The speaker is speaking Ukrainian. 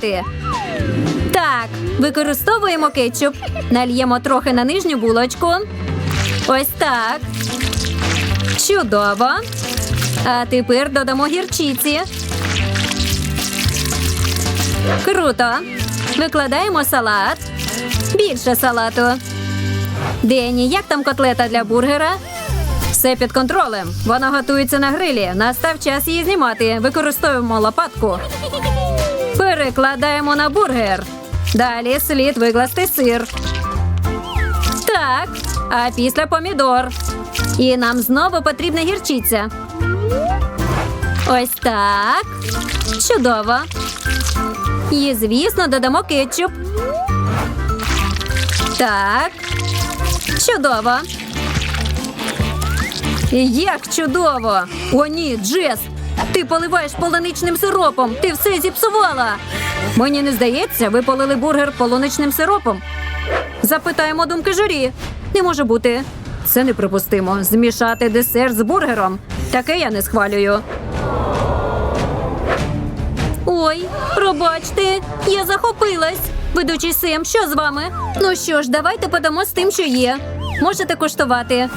змішати. Так, використовуємо кетчуп. Нальємо трохи на нижню булочку. Ось так. Чудово. А тепер додамо гірчиці. Круто. Викладаємо салат. Більше салату. Дені, як там котлета для бургера? Все під контролем. Вона готується на грилі. Настав час її знімати. Використовуємо лопатку. Перекладаємо на бургер. Далі слід викласти сир. Так, а після помідор. І нам знову потрібна гірчиця. Ось так. Чудово. І, звісно, додамо кетчуп. Так. Чудово. Як чудово! О, ні, Джес! Ти поливаєш полуничним сиропом. Ти все зіпсувала. Мені не здається, ви полили бургер полуничним сиропом. Запитаємо думки журі. Не може бути. Це неприпустимо. Змішати десерт з бургером. Таке я не схвалюю. Ой, пробачте, я захопилась. Ведучий Сем, що з вами? Ну що ж, давайте подамо з тим, що є. Можете коштувати.